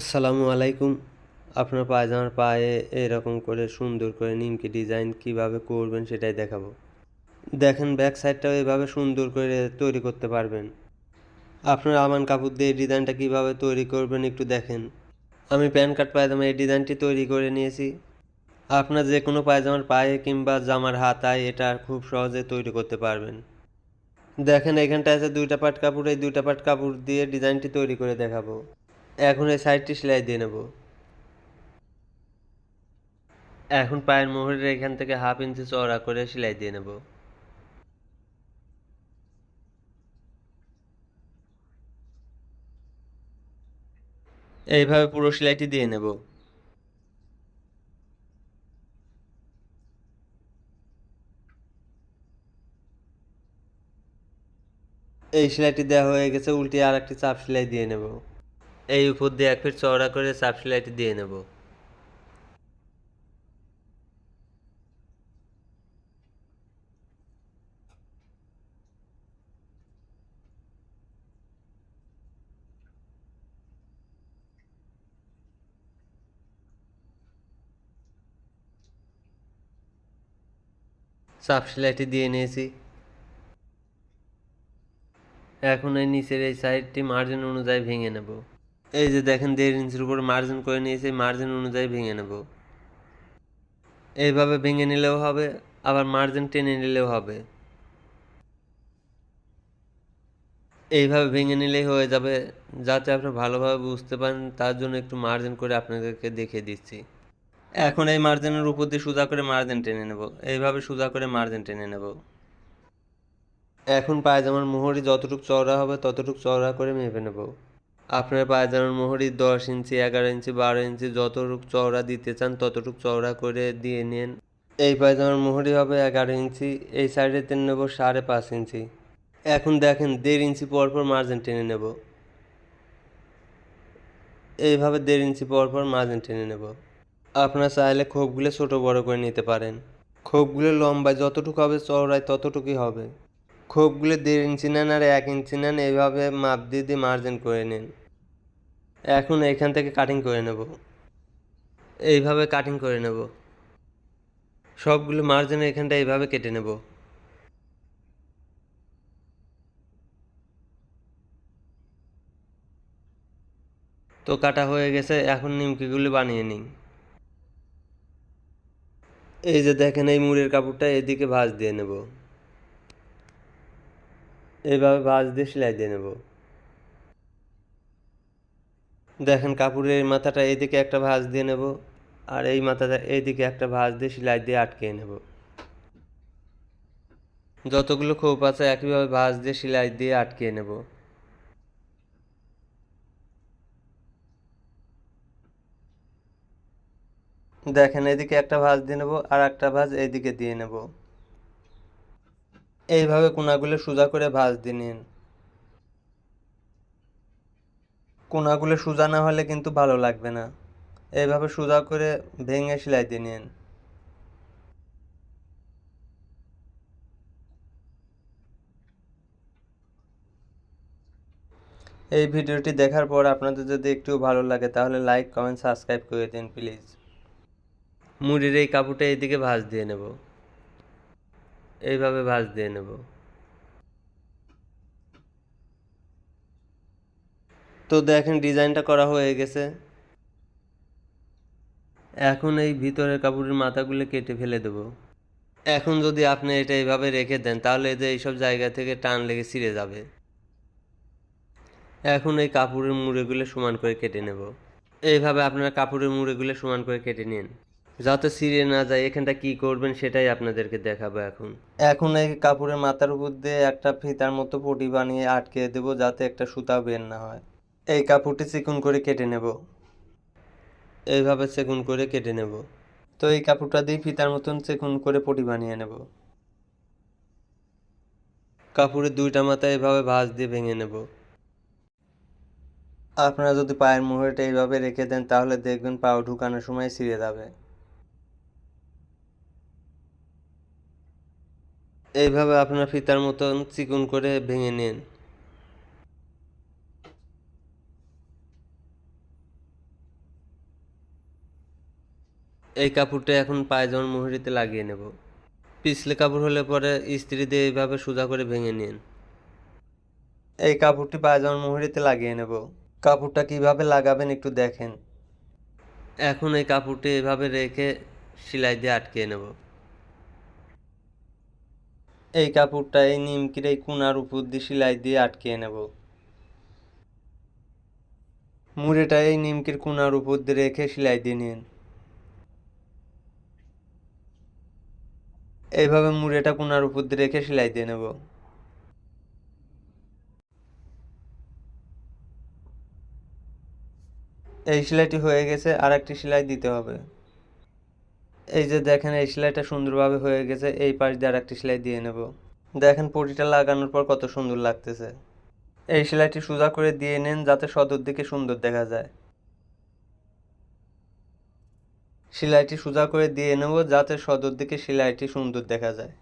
আসসালামু আলাইকুম। আপনার পায়জামার পায়ে এরকম করে সুন্দর করে নিমকি ডিজাইন কীভাবে করবেন সেটাই দেখাবো। দেখেন ব্যাক সাইডটাও এভাবে সুন্দর করে তৈরি করতে পারবেন। আপনার আমান কাপড় দিয়ে ডিজাইনটা কীভাবে তৈরি করবেন একটু দেখেন। আমি প্যান কার্ড পায়জামা এই ডিজাইনটি তৈরি করে নিয়েছি। আপনার যে কোনো পায়জামার পায়ে কিংবা জামার হাতায় এটা খুব সহজে তৈরি করতে পারবেন। দেখেন এখানটা আছে দুইটা পাট কাপড়, এই দুইটা পাট কাপড় দিয়ে ডিজাইনটি তৈরি করে দেখাবো। এখন এই সাইডটি সেলাই দিয়ে নেব। এখন পায়ের মোহরের এখান থেকে হাফ ইঞ্চি চওড়া করে সেলাই দিয়ে নেব। এইভাবে পুরো সেলাইটি দিয়ে নেব। এই সেলাইটি দেওয়া হয়ে গেছে, উল্টে আর একটি চাপ সেলাই দিয়ে নেব। এই উপর দিয়ে এক ফিট চওড়া করে চাপ সেলাইটি দিয়ে নেব। চাপ সেলাইটি দিয়ে নিয়েছি। এখন এই নিচের এই সাইডটি মার্জিন অনুযায়ী ভেঙে নেব। এই যে দেখেন দেড় ইঞ্চির উপর মার্জিন করে নিয়েছি মার্জিন অনুযায়ী ভেঙে নেব। এইভাবে ভেঙে নিলেও হবে, আবার মার্জিন টেনে নিলেও হবে। এইভাবে ভেঙে নিলেই হয়ে যাবে, যাতে আপনি ভালোভাবে বুঝতে পারেন, তার জন্য একটু মার্জিন করে আপনাদেরকে দেখিয়ে দিচ্ছি। এখন এই মার্জিনের উপর দিয়ে সোজা করে মার্জিন টেনে নেব। এইভাবে সোজা করে মার্জিন টেনে নেব। এখন পায়জামার মোহরি যতটুকু চওড়া হবে, ততটুকু চওড়া করে মেপে নেব। আপনার পায়জামার মোহরি দশ ইঞ্চি, এগারো ইঞ্চি, বারো ইঞ্চি যতটুকু চওড়া দিতে চান, ততটুকু চওড়া করে দিয়ে নিন। এই পায়জামার মোহরি হবে এগারো ইঞ্চি, এই সাইডে টেনে নেব সাড়ে পাঁচ ইঞ্চি। এখন দেখেন দেড় ইঞ্চি পর পর মার্জিন টেনে নেব। এইভাবে দেড় ইঞ্চি পর পর মার্জিন টেনে নেব। আপনার চাইলে খোপগুলো ছোটো বড় করে নিতে পারেন। খোপগুলো লম্বায় যতটুকু হবে চওড়ায় ততটুকুই হবে। খোপগুলো দেড় ইঞ্চি নেন আর এক ইঞ্চি নেন, এইভাবে মাপ দিয়ে দিয়ে মার্জিন করে নিন। এখন এখান থেকে কাটিং করে নেব। এইভাবে কাটিং করে নেব। সবগুলো মার্জিন এখানটা এইভাবে কেটে নেব। তো কাটা হয়ে গেছে, এখন নিমকিগুলো বানিয়ে নিন এই যে দেখেন, এই মুড়ের কাপড়টা এদিকে ভাঁজ দিয়ে নেব। এইভাবে ভাঁজ দিয়ে সেলাই দিয়ে নেব। দেখেন কাপড়ের মাথাটা এইদিকে একটা ভাঁজ দিয়ে নেব আর এই মাথাটা এইদিকে একটা ভাঁজ দিয়ে সেলাই দিয়ে আটকে নেব। যতগুলো খোপ আছে একইভাবে ভাঁজ দিয়ে সেলাই দিয়ে আটকে নেব। দেখেন এদিকে একটা ভাঁজ দিয়ে নেব আর একটা ভাঁজ এইদিকে দিয়ে নেব। এইভাবে কোনাগুলো সোজা করে ভাঁজ দিয়ে নিন। কোনাগুলো সোজা না হলে কিন্তু ভালো লাগবে না। এইভাবে সোজা করে ভেঙে সেলাই দিয়ে নিন। এই ভিডিওটি দেখার পর আপনাদের যদি একটু ভালো লাগে, তাহলে লাইক, কমেন্ট, সাবস্ক্রাইব করে দিন প্লিজ। মুড়ির এই কাপড়টা এইদিকে ভাঁজ দিয়ে নেব। এইভাবে ভাঁজ দিয়ে নেব। তো দেখেন ডিজাইনটা করা হয়ে গেছে। এখন এই ভিতরের কাপড়ের মাথাগুলো কেটে ফেলে দেব। এখন যদি আপনি এটা এইভাবে রেখে দেন, তাহলে যে এইসব জায়গা থেকে টান লেগে ছিঁড়ে যাবে। এখন এই কাপড়ের মুড়েগুলো সমান করে কেটে নেব। এইভাবে আপনারা কাপড়ের মুড়েগুলো সমান করে কেটে নিন। যাতে ছিঁড়ে না যায়, এখানটা কি করবেন সেটাই আপনাদেরকে দেখাবো এখন। এখন এই কাপড়ের মাথার উপর দিয়ে একটা ফিতার মতো পটি বানিয়ে আটকে দেব, যাতে একটা সুতা বের না হয়। এই কাপড়টি চিকুন করে কেটে নেব। এইভাবে চেকুন করে কেটে নেব। তো এই কাপড়টা দিয়ে ফিতার মতন চেকুন করে পটি বানিয়ে নেব। কাপড়ের দুইটা মাথা এভাবে ভাঁজ দিয়ে ভেঙে নেব। আপনারা যদি পায়ের মুহুরিটা এইভাবে রেখে দেন, তাহলে দেখবেন পাও ঢুকানোর সময় ছিঁড়ে যাবে। এইভাবে আপনার ফিতার মতন চিকুন করে ভেঙে নিন। এই কাপড়টা এখন পায়জামার মুহুরিতে লাগিয়ে নেব। পিছলে কাপড় হলে পরে ইস্ত্রি দিয়ে এইভাবে সোজা করে ভেঙে নিন। এই কাপড়টি পায়জামার মুহুরিতে লাগিয়ে নেব। কাপড়টা কীভাবে লাগাবেন একটু দেখেন। এখন এই কাপড়টি এভাবে রেখে সেলাই দিয়ে আটকিয়ে নেব। এই কাপড়টা এই নিমকির এই কোনার উপর দিয়ে সেলাই দিয়ে আটকিয়ে নেব। মুড়েটা এই নিমকির কোনার উপর দিয়ে রেখে সেলাই দিয়ে নিন। এইভাবে মুড়েটা কোনার উপর দিয়ে রেখে সেলাই দিয়ে নেব। এই সেলাইটি হয়ে গেছে আর একটি সেলাই দিতে হবে। এই যে দেখেন, এই সেলাইটা সুন্দরভাবে হয়ে গেছে, এই পাশ দিয়ে আর একটি সেলাই দিয়ে নেব। দেখেন, পটিটা লাগানোর পর কত সুন্দর লাগতেছে। এই সেলাইটি সোজা করে দিয়ে নেন, যাতে সদর দিকে সুন্দর দেখা যায়। সেলাইটি সোজা করে দিয়ে নেব যাতে সদর দিকে সেলাইটি সুন্দর দেখা যায়।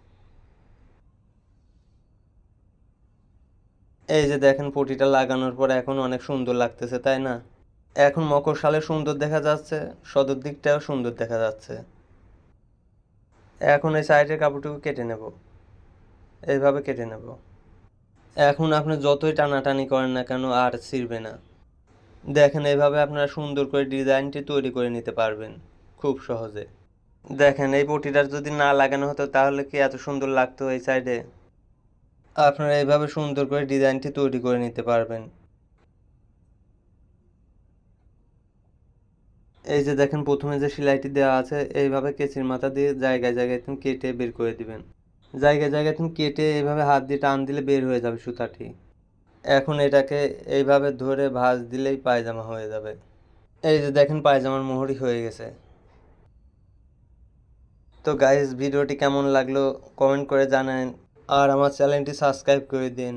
এই যে দেখেন পটিটা লাগানোর পর এখন অনেক সুন্দর লাগতেছে, তাই না? এখন মকরশালে সুন্দর দেখা যাচ্ছে, সদর দিকটাও সুন্দর দেখা যাচ্ছে। এখন এই সাইডের কাপড়টুকু কেটে নেব। এইভাবে কেটে নেব। এখন আপনি যতই টানাটানি করেন না কেন আর ছিঁড়বে না। দেখেন এইভাবে আপনারা সুন্দর করে ডিজাইনটি তৈরি করে নিতে পারবেন। খুব সহজে। দেখেন, এই পটিটার যদি না লাগানো হতো, তাহলে কি এত সুন্দর লাগতো এই সাইডে? আপনারা এইভাবে সুন্দর করে ডিজাইনটি তৈরি করে নিতে পারবেন। এই যে দেখেন, প্রথমে যে সেলাইটি দেওয়া আছে, এইভাবে কেচির মাথা দিয়ে জায়গায় জায়গায় তুমি কেটে বের করে দিবেন। জায়গায় জায়গায় তুমি কেটে এইভাবে হাত দিয়ে টান দিলে বের হয়ে যাবে সুতাটি। এখন এটাকে এইভাবে ধরে ভাঁজ দিলেই পায়জামা হয়ে যাবে। এই যে দেখেন, পায়জামার মোহরি হয়ে গেছে। তো গাইস ভিডিওটি কেমন লাগল? কমেন্ট করে জানান। আর আমার চ্যানেলটি সাবস্ক্রাইব করে দিন।